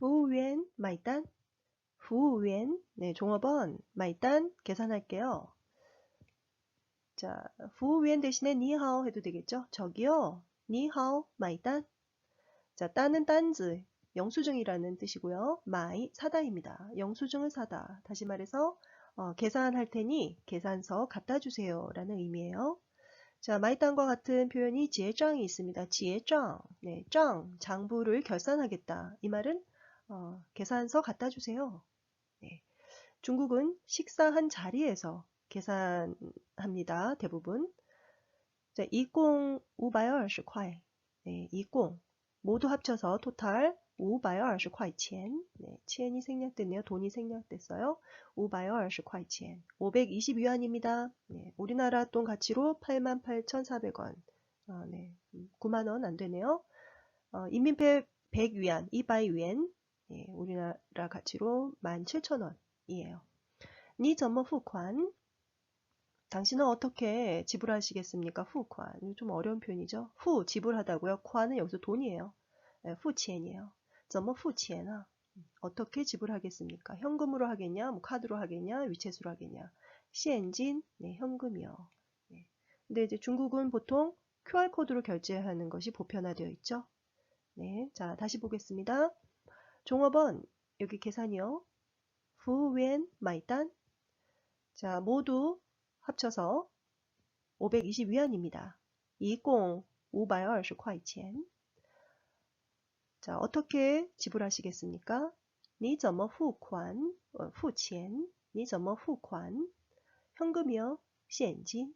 후우엔 마이단 후우엔 네 종업원 마이단 계산할게요. 자 후우엔 대신에 니하오 해도 되겠죠? 저기요 니하오 마이단 자 딴은 딴즈 영수증이라는 뜻이고요. 마이 사다입니다. 영수증을 사다. 다시 말해서 어, 계산할 테니 계산서 갖다 주세요 라는 의미예요. 자, 마이땅과 같은 표현이 지혜장이 있습니다. 지혜장, 네, 장, 장부를 결산하겠다. 이 말은 어, 계산서 갖다 주세요. 네. 중국은 식사한 자리에서 계산합니다. 대부분. 자, 20 520块. 네, 20 모두 합쳐서 토탈 520块钱. 네, 치엔이 생략됐네요. 돈이 생략됐어요. 520块钱. 520위안입니다. 네, 우리나라 돈 가치로 88,400원. 아, 네, 9만원 안 되네요. 어, 인민폐 100위안, 200위안. 네, 우리나라 가치로 17,000원이에요. 니 점머 후관. 당신은 어떻게 지불하시겠습니까? 후관. 좀 어려운 표현이죠. 후 지불하다고요. 관은 여기서 돈이에요. 네, 후치엔이에요. 점머 후치엔아. 어떻게 지불하겠습니까? 현금으로 하겠냐, 뭐 카드로 하겠냐, 위챗으로 하겠냐. 시엔진, 네, 현금이요. 네. 근데 이제 중국은 보통 QR코드로 결제하는 것이 보편화되어 있죠. 네, 자, 다시 보겠습니다. 종업원, 여기 계산이요. 후웬, 마이단. 자, 모두 합쳐서 520위안입니다. 20 520块钱. 자, 어떻게 지불하시겠습니까? 你怎么付款? 어, 付钱.你怎么付款? 현금이요. 现金.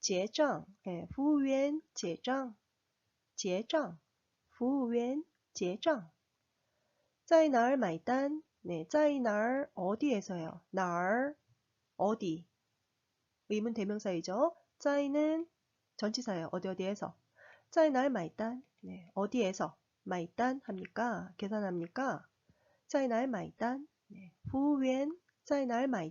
结账, 네, 후웬, 结账. 结账. 후웬, 结账. 在哪儿 마이단. 네, 在哪儿 어디에서요? 哪儿 어디. 의문 대명사이죠. 在는 전치사예요. 어디 어디에서. 在哪儿 마이단. 네, 어디에서. 마이단 합니까? 계산합니까? 在哪儿 마이단. 네, 服务员在哪儿 마이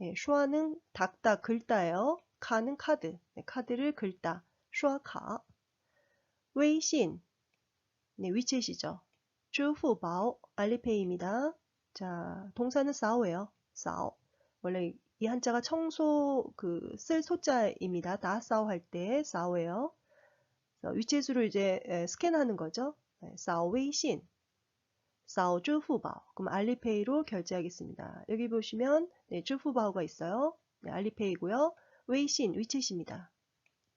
예, 슈아는 닦다, 긁다예요. 카는 카드, 네, 카드를 긁다. 슈아카. 웨이신, 네, 위챗이죠. 주후바오, 알리페이입니다. 자, 동사는 싸오예요. 싸오. 원래 이 한자가 청소, 그, 쓸 소자입니다. 다 싸오 할때 싸오예요. 위챗으로 이제 에, 스캔하는 거죠. 네, 싸오 웨이신. 사오주 후바오. 그럼 알리페이로 결제하겠습니다. 여기 보시면 네, 주 후바오가 있어요. 네, 알리페이고요. 웨이신, 위챗입니다.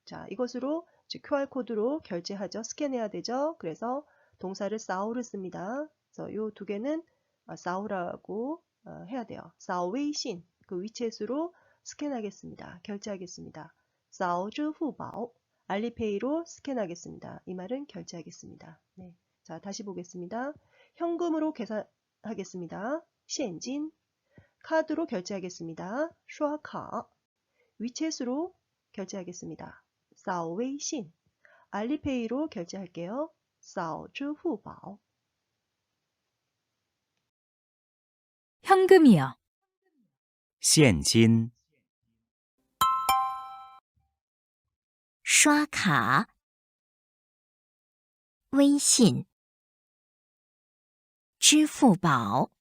자, 이것으로 즉 QR코드로 결제하죠. 스캔해야 되죠. 그래서 동사를 사오를 씁니다. 그래서 이 두 개는 아, 사오라고 어, 해야 돼요. 사오 웨이신, 그 위챗으로 스캔하겠습니다. 결제하겠습니다. 사오주 후바오. 알리페이로 스캔하겠습니다. 이 말은 결제하겠습니다. 네. 자, 다시 보겠습니다. 현금으로 계산하겠습니다. 시엔진 카드로 결제하겠습니다. 슈아카 위챗으로 결제하겠습니다. 싸오 웨이신 알리페이로 결제할게요. 싸오 支付宝 현금이요. 现金。刷卡。微信。 支付宝。